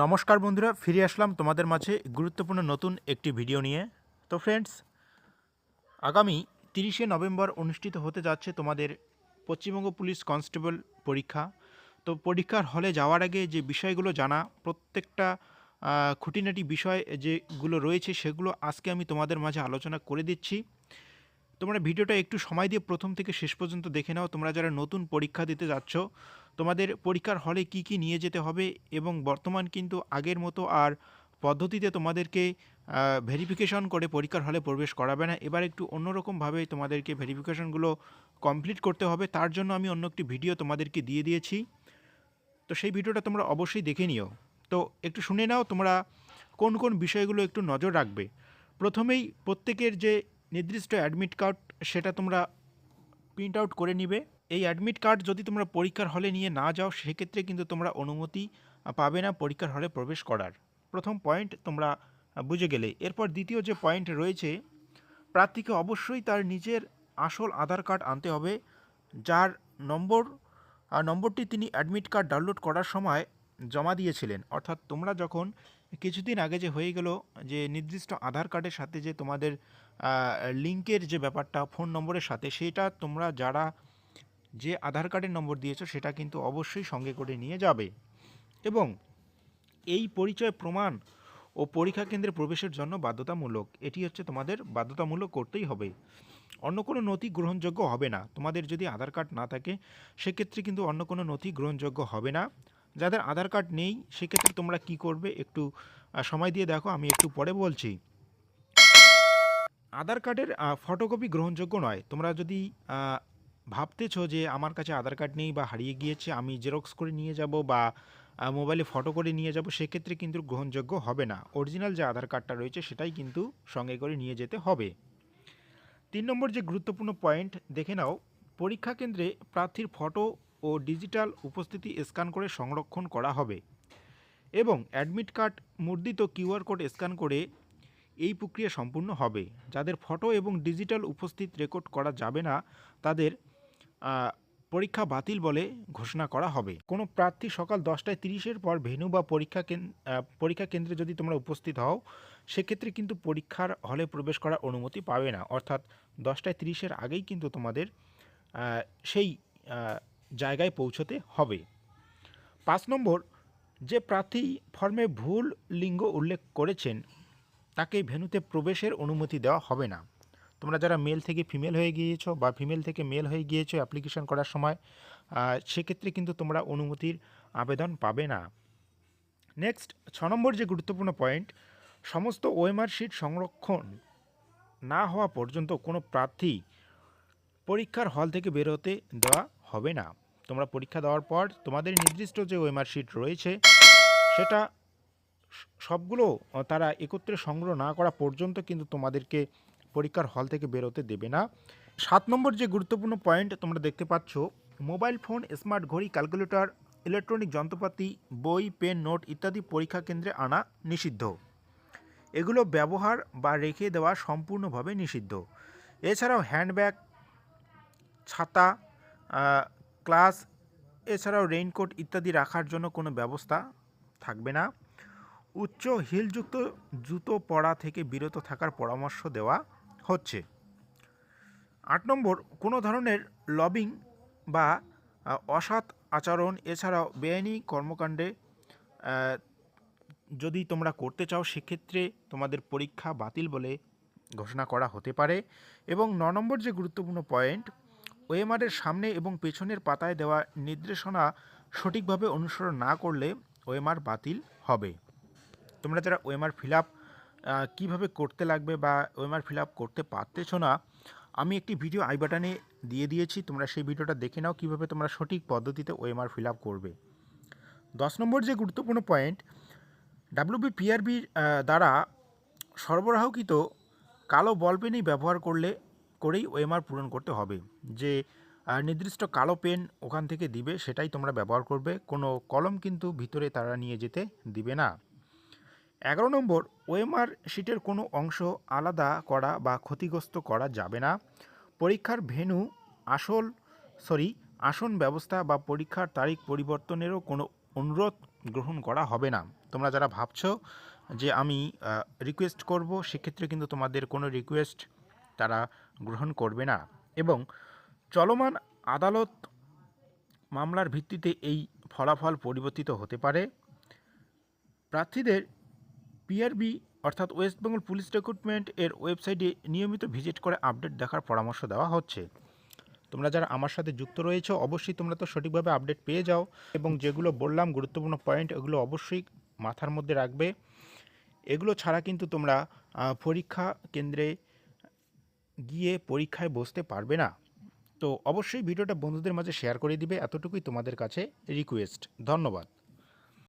নমস্কার বন্ধুরা, ফিরে আসলাম তোমাদের মাঝে গুরুত্বপূর্ণ নতুন একটি ভিডিও নিয়ে। তো ফ্রেন্ডস আগামী তিরিশে নভেম্বর অনুষ্ঠিত হতে যাচ্ছে তোমাদের পশ্চিমবঙ্গ পুলিশ কনস্টেবল পরীক্ষা। তো পরীক্ষার হলে যাওয়ার আগে যে বিষয়গুলো জানা, প্রত্যেকটা খুঁটিনাটি বিষয় যেগুলো রয়েছে সেগুলো আজকে আমি তোমাদের মাঝে আলোচনা করে দিচ্ছি। তোমরা ভিডিওটা একটু সময় দিয়ে প্রথম থেকে শেষ পর্যন্ত দেখে নাও। তোমরা যারা নতুন পরীক্ষা দিতে যাচ্ছ, তোমাদের পরীক্ষার হলে কি কি নিয়ে যেতে হবে এবং বর্তমান কিন্তু আগের মতো আর পদ্ধতিতে তোমাদেরকে ভেরিফিকেশন করে পরীক্ষার হলে প্রবেশ করাবে না। এবার একটু অন্যরকমভাবে তোমাদেরকে ভেরিফিকেশনগুলো কমপ্লিট করতে হবে। তার জন্য আমি অন্য একটি ভিডিও তোমাদেরকে দিয়ে দিয়েছি। তো সেই ভিডিওটা তোমরা অবশ্যই দেখে নিও। তো একটু শুনে নাও তোমরা কোন কোন বিষয়গুলো একটু নজর রাখবে। প্রথমেই প্রত্যেকের যে নির্দিষ্ট অ্যাডমিট কার্ড সেটা তোমরা প্রিন্ট আউট করে নিবে। এই অ্যাডমিট কার্ড যদি তোমরা পরীক্ষার হলে নিয়ে না যাও, সেক্ষেত্রে কিন্তু তোমরা অনুমতি পাবে না পরীক্ষার হলে প্রবেশ করার। প্রথম পয়েন্ট তোমরা বুঝে গেলে। এরপর দ্বিতীয় যে পয়েন্ট রয়েছে, প্রার্থীকে অবশ্যই তার নিজের আসল আধার কার্ড আনতে হবে, যার নম্বর নম্বরটি তিনি অ্যাডমিট কার্ড ডাউনলোড করার সময় জমা দিয়েছিলেন। অর্থাৎ তোমরা যখন কিছুদিন আগে যে হয়ে গেল যে নির্দিষ্ট আধার কার্ডের সাথে যে তোমাদের লিঙ্কের যে ব্যাপারটা, ফোন নম্বরের সাথে, সেটা তোমরা যারা যে আধার কার্ডের নম্বর দিয়েছ, সেটা কিন্তু অবশ্যই সঙ্গে করে নিয়ে যাবে। এবং এই পরিচয় প্রমাণ ও পরীক্ষা কেন্দ্রে প্রবেশের জন্য বাধ্যতামূলক। এটি হচ্ছে তোমাদের বাধ্যতামূলক করতেই হবে। অন্য কোনো নথি গ্রহণযোগ্য হবে না। তোমাদের যদি আধার কার্ড না থাকে, সেক্ষেত্রে কিন্তু অন্য কোনো নথি গ্রহণযোগ্য হবে না। যাদের আধার কার্ড নেই, সেক্ষেত্রে তোমরা কি করবে? একটু সময় দিয়ে দেখো, আমি একটু পরে বলছি। আধার কার্ডের ফটোকপি গ্রহণযোগ্য নয়। তোমরা যদি ভাবতেছো যে আমার কাছে আধার কার্ড নেই বা হারিয়ে গিয়েছে, আমি জেরক্স করে নিয়ে যাব বা মোবাইলে ফটো করে নিয়ে যাব, সেক্ষেত্রে কিন্তু গ্রহণযোগ্য হবে না। অরিজিনাল যে আধার কার্ডটা রয়েছে, সেটাই কিন্তু সঙ্গে করে নিয়ে যেতে হবে। তিন নম্বর যে গুরুত্বপূর্ণ পয়েন্ট দেখে নাও। পরীক্ষা কেন্দ্রে প্রার্থীর ফটো ও ডিজিটাল উপস্থিতি স্ক্যান করে সংরক্ষণ করা হবে। এবং অ্যাডমিট কার্ড মুদ্রিত কিউআর কোড স্ক্যান করে এই প্রক্রিয়া সম্পূর্ণ হবে। যাদের ফটো এবং ডিজিটাল উপস্থিত রেকর্ড করা যাবে না, তাদের পরীক্ষা বাতিল বলে ঘোষণা করা হবে। কোনো প্রার্থী সকাল দশটায় তিরিশের পর ভেন্যু বা পরীক্ষা পরীক্ষা কেন্দ্রে যদি তোমরা উপস্থিত হও, সেক্ষেত্রে কিন্তু পরীক্ষার হলে প্রবেশ করার অনুমতি পাবে না। অর্থাৎ দশটায় তিরিশের আগেই কিন্তু তোমাদের সেই জায়গায় পৌঁছতে হবে। পাঁচ নম্বর, যে প্রার্থী ফর্মে ভুল লিঙ্গ উল্লেখ করেছেন তাকে ভেন্যুতে প্রবেশের অনুমতি দেওয়া হবে না। তোমরা যারা মেল থেকে ফিমেল হয়ে গিয়েছো বা ফিমেল থেকে মেল হয়ে গিয়েছো অ্যাপ্লিকেশন করার সময় সেক্ষেত্রে কিন্তু তোমরা অনুমতির আবেদন পাবে না। নেক্সট, ছ নম্বর যে গুরুত্বপূর্ণ পয়েন্ট, সমস্ত ওএমআর শিট সংরক্ষণ না হওয়া পর্যন্ত কোনো প্রার্থী পরীক্ষার হল থেকে বেরোতে দেওয়া হবে না। তোমরা পরীক্ষা দেওয়ার পর তোমাদের নির্দিষ্ট যে ওএমআর শিট রয়েছে, সেটা সবগুলো তারা একত্রে সংগ্রহ না করা পর্যন্ত কিন্তু তোমাদেরকে পরীক্ষার হল থেকে বেরোতে দেবে না। সাত নম্বর যে গুরুত্বপূর্ণ পয়েন্ট তোমরা দেখতে পাচ্ছ মোবাইল ফোন স্মার্ট ঘড়ি ক্যালকুলেটর ইলেকট্রনিক যন্ত্রপাতি, বই পেন নোট ইত্যাদি পরীক্ষা কেন্দ্রে আনা নিষিদ্ধ। এগুলো ব্যবহার বা রেখে দেওয়া সম্পূর্ণভাবে নিষিদ্ধ। এছাড়াও হ্যান্ডব্যাগ ছাতা ক্লাস এছাড়াও রেইনকোট ইত্যাদি রাখার জন্য কোনো ব্যবস্থা থাকবে না। উচ্চ হিলযুক্ত জুতো পরা থেকে বিরত থাকার পরামর্শ দেওয়া হচ্ছে। আট নম্বর, কোনো ধরনের লবিং বা অসৎ আচরণ এছাড়াও বেআইনি কর্মকাণ্ডে যদি তোমরা করতে চাও সেক্ষেত্রে তোমাদের পরীক্ষা বাতিল বলে ঘোষণা করা হতে পারে। এবং ন নম্বর যে গুরুত্বপূর্ণ পয়েন্ট, ওএমআরের সামনে এবং পেছনের পাতায় দেওয়া নির্দেশনা সঠিকভাবে অনুসরণ না করলে ওএমআর বাতিল হবে। তোমরা যারা ওএমআর ফিল আপ কীভাবে করতে লাগবে বা ওএমআর ফিল আপ করতে পারতেছো না, আমি একটি ভিডিও আই বাটনে দিয়ে দিয়েছি। তোমরা সেই ভিডিওটা দেখে নাও কীভাবে তোমরা সঠিক পদ্ধতিতে ওএমআর ফিল আপ করবে। দশ নম্বর যে গুরুত্বপূর্ণ পয়েন্ট ডাব্লিউবি পিআরবির দ্বারা সরবরাহকৃত কালো বল পেনই ব্যবহার করলে, করেই ওএমআর পূরণ করতে হবে। যে নির্দিষ্ট কালো পেন ওখান থেকে দিবে, সেটাই তোমরা ব্যবহার করবে। কোনো কলম কিন্তু ভিতরে তারা নিয়ে যেতে দিবে না। এগারো নম্বর, ওএমআর শিটের কোনো অংশ আলাদা করা বা ক্ষতিগ্রস্ত করা যাবে না। পরীক্ষার ভেন্যু আসল, সরি, আসন ব্যবস্থা বা পরীক্ষার তারিখ পরিবর্তনেরও কোনো অনুরোধ গ্রহণ করা হবে না। তোমরা যারা ভাবছ যে আমি রিকোয়েস্ট করব, সেক্ষেত্রে কিন্তু তোমাদের কোনো রিকোয়েস্ট তারা গ্রহণ করবে না। এবং চলমান আদালত মামলার ভিত্তিতে এই ফলাফল পরিবর্তিত হতে পারে। প্রার্থীদের পিআরবি অর্থাৎ ওয়েস্ট বেঙ্গল পুলিশ রিক্রুটমেন্ট এর ওয়েবসাইটে নিয়মিত ভিজিট করে আপডেট দেখার পরামর্শ দেওয়া হচ্ছে। তোমরা যারা আমার সাথে যুক্ত রয়েছো, অবশ্যই তোমরা তো সঠিকভাবে আপডেট পেয়ে যাও এবং যেগুলো বললাম গুরুত্বপূর্ণ পয়েন্ট এগুলো অবশ্যই মাথার মধ্যে রাখবে। এগুলো ছাড়া কিন্তু তোমরা পরীক্ষা কেন্দ্রে গিয়ে পরীক্ষায় বসতে পারবে না। তো অবশ্যই ভিডিওটা বন্ধুদের মাঝে শেয়ার করে দিবে। এতটুকুই তোমাদের কাছে রিকোয়েস্ট ধন্যবাদ।